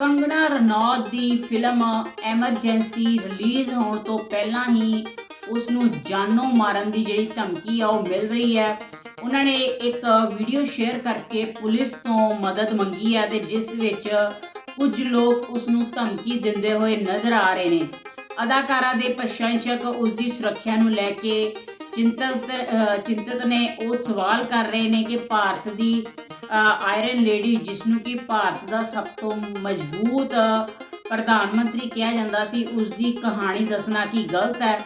ਕੰਗਣਾ ਰਣੌਤ ਦੀ film emergency release ਹੋਣ ਤੋਂ ਪਹਿਲਾਂ ਹੀ ਉਸ ਨੂੰ ਜਾਨੋਂ ਮਾਰਨ ਦੀ ਜਿਹੜੀ ਧਮਕੀ ਆ ਉਹ ਮਿਲ ਰਹੀ ਹੈ। ਉਹਨਾਂ ਨੇ ਇੱਕ ਵੀਡੀਓ ਸ਼ੇਅਰ ਕਰਕੇ ਪੁਲਿਸ ਤੋਂ ਮਦਦ ਮੰਗੀ ਹੈ ਤੇ ਜਿਸ ਵਿੱਚ ਕੁਝ ਲੋਕ ਉਸ ਨੂੰ ਧਮਕੀ ਦਿੰਦੇ ਹੋਏ ਨਜ਼ਰ ਆ ਰਹੇ ਨੇ। ਅਦਾਕਾਰਾ ਦੇ ਪ੍ਰਸ਼ੰਸਕ ਉਸ ਦੀ ਸੁਰੱਖਿਆ ਨੂੰ ਲੈ ਕੇ ਚਿੰਤਤ ਚਿੰਤਤ ਨੇ ਉਹ ਸਵਾਲ ਕਰ ਰਹੇ ਨੇ ਕਿ ਭਾਰਤ ਦੀ ਆਇਰਨ ਲੇਡੀ ਜਿਸ ਨੂੰ ਕਿ ਭਾਰਤ ਦਾ ਸਭ ਤੋਂ ਮਜ਼ਬੂਤ ਪ੍ਰਧਾਨ ਮੰਤਰੀ ਕਿਹਾ ਜਾਂਦਾ ਸੀ ਉਸ ਦੀ ਕਹਾਣੀ ਦੱਸਣਾ ਕੀ ਗਲਤ ਹੈ?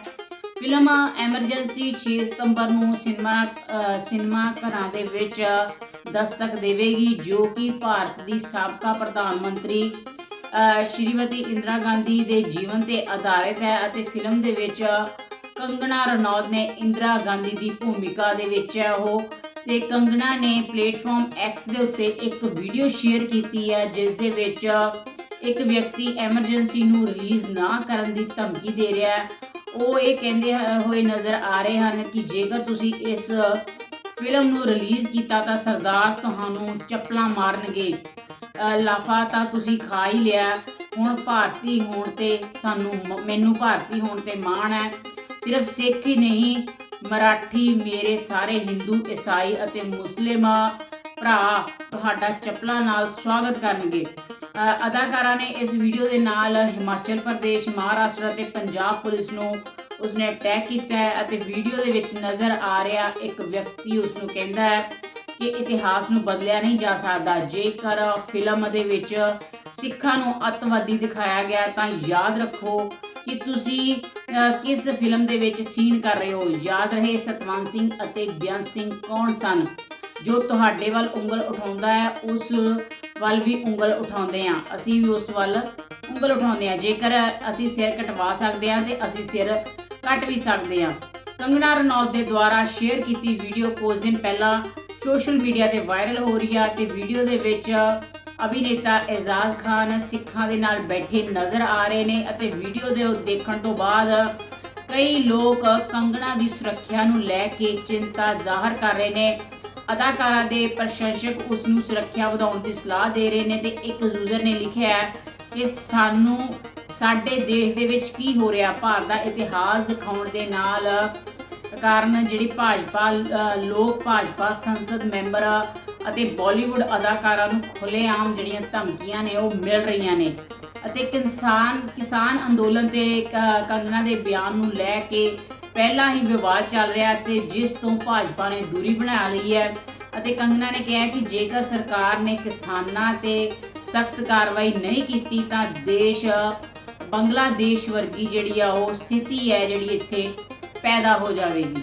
ਫਿਲਮ ਐਮਰਜੈਂਸੀ 6 ਸਤੰਬਰ ਨੂੰ ਸਿਨੇਮਾ ਸਿਨੇਮਾ ਘਰਾਂ ਦੇ ਵਿੱਚ ਦਸਤਕ ਦੇਵੇਗੀ, ਜੋ ਕਿ ਭਾਰਤ ਦੀ ਸਾਬਕਾ ਪ੍ਰਧਾਨ ਮੰਤਰੀ ਸ਼੍ਰੀਮਤੀ ਇੰਦਰਾ ਗਾਂਧੀ ਦੇ ਜੀਵਨ ਤੇ ਆਧਾਰਿਤ ਹੈ ਅਤੇ ਫਿਲਮ ਦੇ ਵਿੱਚ ਕੰਗਣਾ ਰਣੌਤ ਨੇ ਇੰਦਰਾ ਗਾਂਧੀ ਦੀ ਭੂਮਿਕਾ ਦੇ ਵਿੱਚ ਹੈ। ਉਹ ਤੇ ਕੰਗਣਾ ਨੇ ਪਲੇਟਫਾਰਮ X ਦੇ ਉੱਤੇ ਇੱਕ ਵੀਡੀਓ ਸ਼ੇਅਰ ਕੀਤੀ ਹੈ, ਜਿਸ ਦੇ ਵਿੱਚ ਇੱਕ ਵਿਅਕਤੀ ਐਮਰਜੈਂਸੀ ਨੂੰ ਰਿਲੀਜ਼ ਨਾ ਕਰਨ ਦੀ ਧਮਕੀ ਦੇ ਰਿਹਾ ਹੈ। ਉਹ ਇਹ ਕਹਿੰਦੇ ਹੋਏ ਨਜ਼ਰ ਆ ਰਹੇ ਹਨ ਕਿ ਜੇਕਰ ਤੁਸੀਂ ਇਸ ਫਿਲਮ ਨੂੰ ਰਿਲੀਜ਼ ਕੀਤਾ ਤਾਂ ਸਰਦਾਰ ਤੁਹਾਨੂੰ ਚੱਪਲਾਂ ਮਾਰਨਗੇ। ਲਾਫਾ ਤਾਂ ਤੁਸੀਂ ਖਾ ਹੀ ਲਿਆ। ਹੁਣ ਭਾਰਤੀ ਹੋਣ ਤੇ ਸਾਨੂੰ ਮ- ਮੈਨੂੰ ਭਾਰਤੀ ਹੋਣ ਤੇ ਮਾਣ ਹੈ। ਸਿਰਫ ਸਿੱਖ ਹੀ ਨਹੀਂ ਮਰਾਠੀ ਮੇਰੇ ਸਾਰੇ ਹਿੰਦੂ ਈਸਾਈ ਅਤੇ ਮੁਸਲਿਮ ਭਰਾ ਤੁਹਾਡਾ ਚੱਪਲਾਂ ਨਾਲ ਸਵਾਗਤ ਕਰਨਗੇ। ਅ, ਅਦਾਕਾਰਾ ਨੇ ਇਸ ਵੀਡੀਓ ਦੇ ਨਾਲ ਹਿਮਾਚਲ ਪ੍ਰਦੇਸ਼ ਮਹਾਰਾਸ਼ਟਰ ਅਤੇ ਪੰਜਾਬ ਪੁਲਿਸ ਨੂੰ ਉਸਨੇ ਅਟੈਕ ਕੀਤਾ ਹੈ ਅਤੇ ਵੀਡੀਓ ਦੇ ਵਿੱਚ ਨਜ਼ਰ ਆ ਰਿਹਾ ਇੱਕ ਵਿਅਕਤੀ ਉਸ ਨੂੰ ਕਹਿੰਦਾ ਹੈ ਕਿ ਇਤਿਹਾਸ ਨੂੰ ਬਦਲਿਆ ਨਹੀਂ ਜਾ ਸਕਦਾ। ਜੇਕਰ ਫਿਲਮ ਦੇ ਵਿੱਚ ਸਿੱਖਾਂ ਨੂੰ ਅੱਤਵਾਦੀ ਦਿਖਾਇਆ ਗਿਆ ਤਾਂ ਯਾਦ ਰੱਖੋ ਕਿ ਤੁਸੀਂ ਕਿਸ ਫਿਲਮ ਦੇ ਵਿੱਚ ਸੀਨ ਕਰ ਰਹੇ ਹੋ? ਯਾਦ ਰਹੇ ਸਤਵੰਤ ਸਿੰਘ ਅਤੇ ਬਿਆਨ ਸਿੰਘ ਕੌਣ ਸਨ? ਜੋ ਤੁਹਾਡੇ ਵੱਲ ਉਂਗਲ ਉਠਾਉਂਦਾ ਹੈ, ਉਸ ਵੱਲ ਵੀ ਉਂਗਲ ਉਠਾਉਂਦੇ ਆ ਅਸੀਂ ਵੀ ਉਸ ਵੱਲ ਉਂਗਲ ਉਠਾਉਂਦੇ ਆ ਜੇਕਰ ਅਸੀਂ ਸਿਰ ਕਟਵਾ ਸਕਦੇ ਆ ਤੇ ਅਸੀਂ ਸਿਰ ਕੱਟ ਵੀ ਸਕਦੇ ਆ ਕੰਗਣਾ ਰਣੌਤ ਦੇ ਦੁਆਰਾ ਸ਼ੇਅਰ ਕੀਤੀ ਵੀਡੀਓ ਕੁਝ ਦਿਨ ਪਹਿਲਾਂ ਸੋਸ਼ਲ ਮੀਡੀਆ ਤੇ ਵਾਇਰਲ ਹੋ ਰਹੀ ਆ ਤੇ ਵੀਡੀਓ ਦੇ ਵਿੱਚ ਅਭਿਨੇਤਾ ਇਜ਼ਾਜ਼ ਖਾਨ ਸਿੱਖਾਂ ਦੇ ਨਾਲ ਬੈਠੇ ਨਜ਼ਰ ਆ ਰਹੇ ਨੇ ਅਤੇ ਵੀਡੀਓ ਦੇ ਦੇਖਣ ਤੋਂ ਬਾਅਦ ਕਈ ਲੋਕ ਕੰਗਣਾ ਦੀ ਸੁਰੱਖਿਆ ਨੂੰ ਲੈ ਕੇ ਚਿੰਤਾ ਜ਼ਾਹਰ ਕਰ ਰਹੇ ਨੇ। ਅਦਾਕਾਰਾ ਦੇ ਪ੍ਰਸ਼ੰਸਕ ਉਸ ਨੂੰ ਸੁਰੱਖਿਆ ਵਧਾਉਣ ਦੀ ਸਲਾਹ ਦੇ ਰਹੇ ਨੇ ਤੇ ਇੱਕ ਯੂਜ਼ਰ ਨੇ ਲਿਖਿਆ ਹੈ ਕਿ ਸਾਨੂੰ ਸਾਡੇ ਦੇਸ਼ ਦੇ ਵਿੱਚ ਕੀ ਹੋ ਰਿਹਾ? ਭਾਰਤ ਦਾ ਇਤਿਹਾਸ ਦਿਖਾਉਣ ਦੇ ਨਾਲ ਕਾਰਨ ਜਿਹੜੀ ਭਾਜਪਾ ਲੋਕ ਭਾਜਪਾ ਸੰਸਦ ਮੈਂਬਰ ਅਤੇ ਬਾਲੀਵੁੱਡ ਅਦਾਕਾਰਾਂ ਨੂੰ ਖੁੱਲੇਆਮ ਜਿਹੜੀਆਂ ਧਮਕੀਆਂ ਨੇ ਉਹ ਮਿਲ ਰਹੀਆਂ ਨੇ। ਅਤੇ ਕਿਸਾਨ ਕਿਸਾਨ ਅੰਦੋਲਨ ਤੇ ਕ- ਕੰਗਨਾ ਦੇ ਬਿਆਨ ਨੂੰ ਲੈ ਕੇ ਪਹਿਲਾਂ ਹੀ ਵਿਵਾਦ ਚੱਲ ਰਿਹਾ ਤੇ ਜਿਸ ਤੋਂ ਭਾਜਪਾ ਨੇ ਦੂਰੀ ਬਣਾ ਲਈ ਹੈ। ਅਤੇ ਕੰਗਨਾ ਨੇ ਕਿਹਾ ਕਿ ਜੇਕਰ ਸਰਕਾਰ ਨੇ ਕਿਸਾਨਾਂ ਤੇ ਸਖਤ ਕਾਰਵਾਈ ਨਹੀਂ ਕੀਤੀ ਤਾਂ ਦੇਸ਼, ਬੰਗਲਾਦੇਸ਼ ਵਰਗੀ ਜਿਹੜੀ ਆ ਉਹ ਸਥਿਤੀ ਹੈ ਜਿਹੜੀ ਇੱਥੇ ਪੈਦਾ ਹੋ ਜਾਵੇਗੀ।